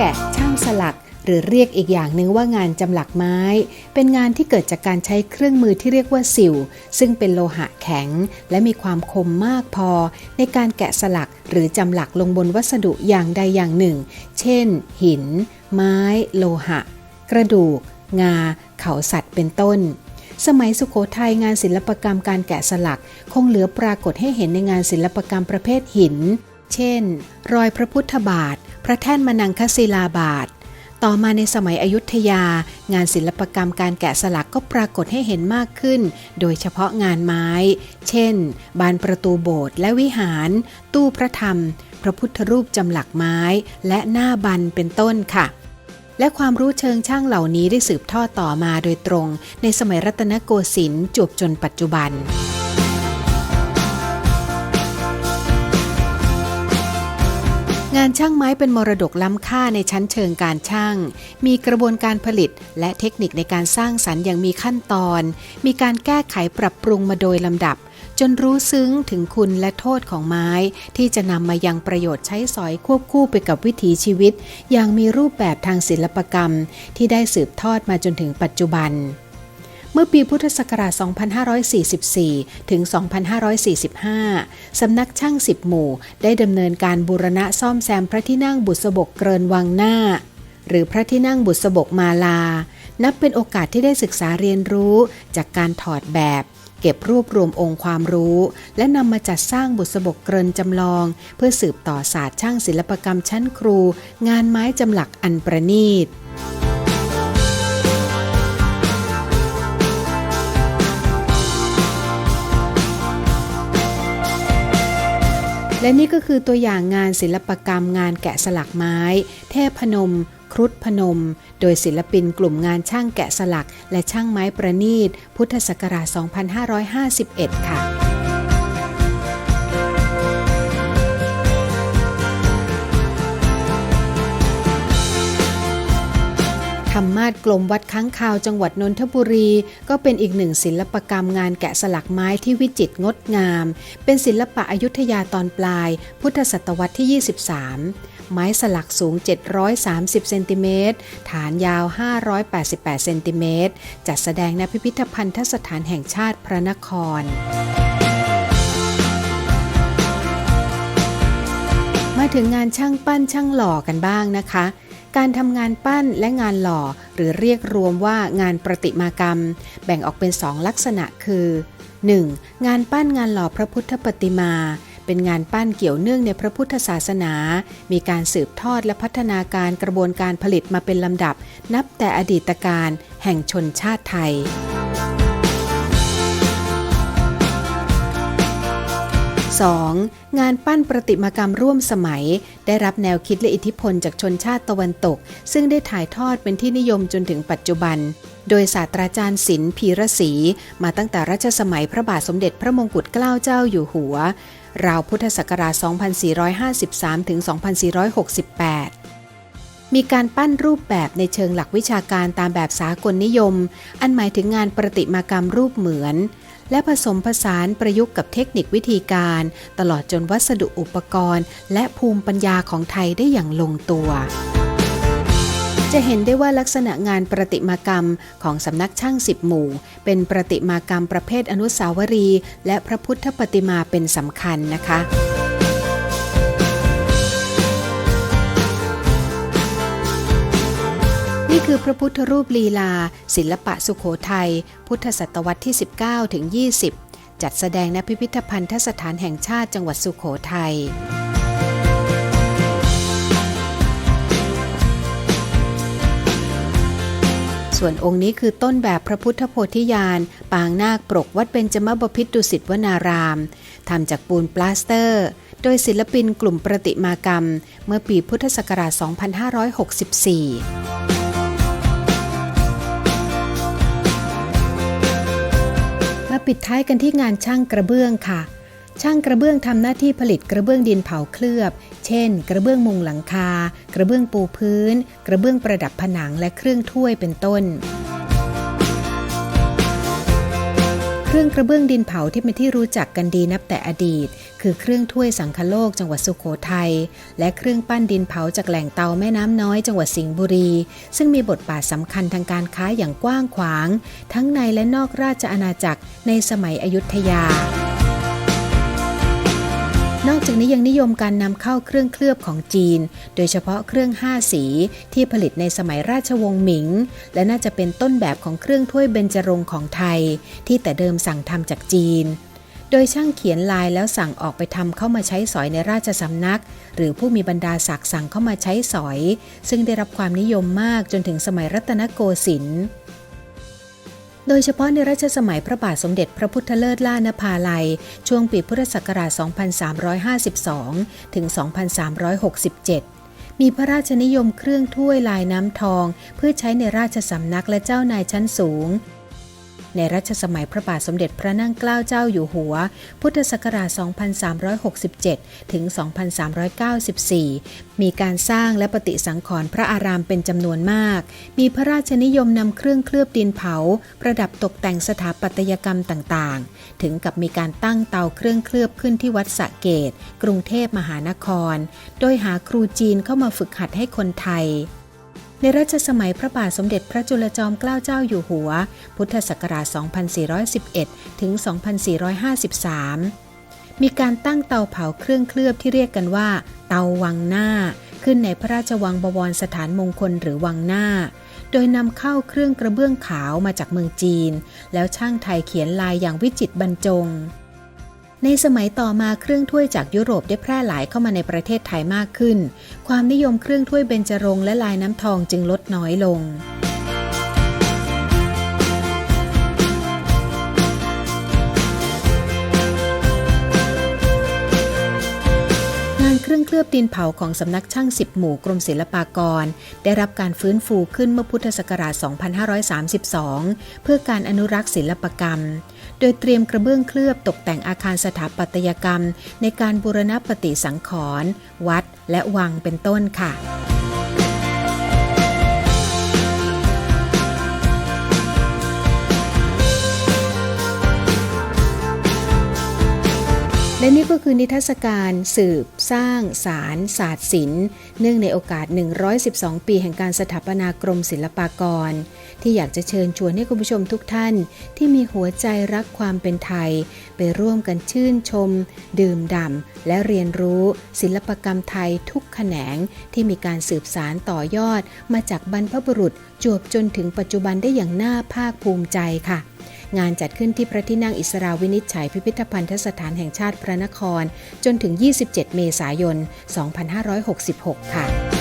แกะช่างสลัก หรือเรียกอีกอย่างหนึ่งว่างานจำหลักไม้ เป็นงานที่เกิดจากการใช้เครื่องมือที่เรียกว่าสิว ซึ่งเป็นโลหะแข็ง และมีความคมมากพอ ในการแกะสลักหรือจำหลักลงบนวัสดุอย่างใดอย่างหนึ่ง เช่น หิน ไม้ โลหะ กระดูก งา เขาสัตว์เป็นต้นสมัยสุขโขทัยงานศิลปกรรมการแกะสลัก คงเหลือปรากฏให้เห็นในงานศิลปกรรมประเภทหิน เช่น รอยพระพุทธบาท ระแท่นมนังคศิลาบาท ต่อมาในสมัยอยุธยา งานศิลปกรรมการแกะสลักก็ปรากฏให้เห็นมากขึ้น โดยเฉพาะงานไม้ เช่น บานประตูโบสถ์และวิหาร ตู้พระธรรม พระพุทธรูปจำหลักไม้ และหน้าบันเป็นต้นค่ะและความรู้เชิงช่างเหล่านี้ได้สืบทอดต่อมาโดยตรง ในสมัยรัตนโกสินทร์จวบจนปัจจุบัน งานช่างไม้เป็นมรดกล้ำค่าในชั้นเชิงการช่าง มีกระบวนการผลิตและเทคนิคในการสร้างสรรค์อย่างมีขั้นตอน มีการแก้ไขปรับปรุงมาโดยลำดับ จนรู้ซึ้งถึงคุณและโทษของไม้ ที่จะนำมายังประโยชน์ใช้สอยควบคู่ไปกับวิถีชีวิต อย่างมีรูปแบบทางศิลปกรรม ที่ได้สืบทอดมาจนถึงปัจจุบัน มื่อปีพุทธศักราช 2544 ถึง 2545 สำนักช่างสิบหมู่ ได้ดำเนินการบูรณะซ่อมแซมพระที่นั่งบุษบกเกรินวังหน้า หรือพระที่นั่งบุษบกมาลา นับเป็นโอกาสที่ได้ศึกษาเรียนรู้จากการถอดแบบเก็บรวบรวมองค์ความรู้ และนำมาจัดสร้างบุษบกเกรินจำลอง เพื่อสืบต่อศาสตร์ช่างศิลปกรรมชั้นครู งานไม้จำหลักอันประณีต และนี่ก็คือตัวอย่างงานศิลปกรรมงานแกะสลักไม้ เทพพนม ครุฑพนม โดยศิลปินกลุ่มงานช่างแกะสลัก และช่างไม้ประณีต พุทธศักราช 2551 ค่ะ ธรรมาศกลมวัดค้างคาวจังหวัดนนทบุรี ก็เป็นอีกหนึ่งศิลปกรรมงานแกะสลักไม้ที่วิจิตรงดงาม เป็นศิลปะอยุธยาตอนปลาย พุทธศตวรรษที่ 23 ไม้สลักสูง 730 เซนติเมตร ฐานยาว 588 เซนติเมตร จัดแสดงณพิพิธภัณฑสถานแห่งชาติพระนครมาถึงงานช่างปั้นช่างหล่อกันบ้างนะคะ การทำงานปั้นและงานหล่อ หรือเรียกรวมว่างานประติมากรรม แบ่งออกเป็นสองลักษณะคือ 1. งานปั้นงานหล่อพระพุทธปฏิมา เป็นงานปั้นเกี่ยวเนื่องในพระพุทธศาสนา มีการสืบทอดและพัฒนาการกระบวนการผลิตมาเป็นลำดับ นับแต่อดีตการแห่งชนชาติไทย 2. งานปั้นประติมากรรมร่วมสมัย ได้รับแนวคิดและอิทธิพลจากชนชาติตะวันตก ซึ่งได้ถ่ายทอดเป็นที่นิยมจนถึงปัจจุบัน โดยศาสตราจารย์ศิลป์พีระศรีมาตั้งแต่รัชสมัยพระบาทสมเด็จพระมงกุฎเกล้าเจ้าอยู่หัว ราวพุทธศักราช 2453 ถึง 2468มีการปั้นรูปแบบในเชิงหลักวิชาการตามแบบสากลนิยม อันหมายถึงงานประติมากรรมรูปเหมือน และผสมผสานประยุกต์กับเทคนิควิธีการ ตลอดจนวัสดุอุปกรณ์ และภูมิปัญญาของไทยได้อย่างลงตัวจะเห็นได้ว่าลักษณะงานประติมากรรมของสำนักช่างสิบหมู่ เป็นประติมากรรมประเภทอนุสาวรีย์และพระพุทธปฏิมาเป็นสำคัญนะคะ คือพระพุทธรูปลีลา ศิลปะสุขโขทัย พุทธศตวรรษที่ 19 ถึง 20 จัดแสดงณพิพิธภัณฑสถานแห่งชาติจังหวัดสุขโขทัยส่วนองค์นี้คือต้นแบบพระพุทธโพธิญาณ ปางนาคปรกวัดเบญจมบพิตรดุสิตวนารามทำจากปูนปลาสเตอร์ โดยศิลปินกลุ่มประติมากรรม เมื่อปีพุทธศักราช 2564 ปิดท้ายกันที่งานช่างกระเบื้องค่ะ ช่างกระเบื้องทำหน้าที่ผลิตกระเบื้องดินเผาเคลือบ เช่น กระเบื้องมุงหลังคา กระเบื้องปูพื้น กระเบื้องประดับผนังและเครื่องถ้วยเป็นต้นเครื่องกระเบื้องดินเผาที่เป็นที่รู้จักกันดีนับแต่อดีต คือเครื่องถ้วยสังคโลกจังหวัดสุโขทัย และเครื่องปั้นดินเผาจากแหล่งเตาแม่น้ำน้อยจังหวัดสิงห์บุรี ซึ่งมีบทบาทสำคัญทางการค้าอย่างกว้างขวาง ทั้งในและนอกราชอาณาจักรในสมัยอยุธยานอกจากนี้ยังนิยมการนำเข้าเครื่องเคลือบของจีน โดยเฉพาะเครื่องห้าสีที่ผลิตในสมัยราชวงศ์หมิง และน่าจะเป็นต้นแบบของเครื่องถ้วยเบญจรงของไทย ที่แต่เดิมสั่งทำจากจีน โดยช่างเขียนลายแล้วสั่งออกไปทำเข้ามาใช้สอยในราชสำนัก หรือผู้มีบรรดาศักดิ์สั่งเข้ามาใช้สอย ซึ่งได้รับความนิยมมากจนถึงสมัยรัตนโกสินทร์โดยเฉพาะในรัชสมัยพระบาทสมเด็จพระพุทธเลิศล่านภาลัย ช่วงปีพุทธศักราช 2352 ถึง 2367 มีพระราชนิยมเครื่องถ้วยลายน้ำทอง เพื่อใช้ในราชสำนักและเจ้านายชั้นสูง ในรัชสมัยพระบาทสมเด็จพระนั่งเกล้าเจ้าอยู่หัว พุทธศักราช 2367 ถึง 2394 มีการสร้างและปฏิสังขรณ์พระอารามเป็นจำนวนมาก มีพระราชนิยมนำเครื่องเคลือบดินเผา ประดับตกแต่งสถาปัตยกรรมต่างๆ ถึงกับมีการตั้งเตาเครื่องเคลือบขึ้นที่วัดสระเกตกรุงเทพมหานคร โดยหาครูจีนเข้ามาฝึกหัดให้คนไทย ในรัชสมัยพระบาทสมเด็จพระจุลจอมเกล้าเจ้าอยู่หัว พุทธศักราช 2411 ถึง 2453 มีการตั้งเตาเผาเครื่องเคลือบที่เรียกกันว่า เตาวังหน้า ขึ้นในพระราชวังบวรสถานมงคลหรือวังหน้า โดยนำเข้าเครื่องกระเบื้องขาวมาจากเมืองจีน แล้วช่างไทยเขียนลายอย่างวิจิตรบรรจง ในสมัยต่อมาเครื่องถ้วยจากยุโรปได้แพร่หลายเข้ามาในประเทศไทยมากขึ้น ความนิยมเครื่องถ้วยเบญจรงค์และลายน้ำทองจึงลดน้อยลงงานเครื่องเคลือบดินเผาของสำนักช่างสิบหมู่กรมศิลปากร ได้รับการฟื้นฟูขึ้นเมื่อพุทธศักราช 2532 เพื่อการอนุรักษ์ศิลปกรรม โดยเตรียมกระเบื้องเคลือบตกแต่งอาคารสถาปัตยกรรม ในการบูรณปฏิสังขรณ์วัด และวังเป็นต้นค่ะ และนี่ก็คือนิทรรศการสืบ สร้างสารศาสตร์ศิลป์เนื่องในโอกาส 112 ปีแห่งการสถาปนากรมศิลปากร ที่อยากจะเชิญชวนให้คุณผู้ชมทุกท่าน ที่มีหัวใจรักความเป็นไทย ไปร่วมกันชื่นชม ดื่มด่ำและเรียนรู้ ศิลปกรรมไทยทุกแขนงที่มีการสืบสารต่อยอด มาจากบรรพบุรุษจวบจนถึงปัจจุบันได้อย่างน่าภาคภูมิใจค่ะ งานจัดขึ้นที่พระที่นั่งอิสราวินิจฉัยพิพิธภัณฑสถานแห่งชาติพระนคร จนถึง 27 เมษายน 2566 ค่ะ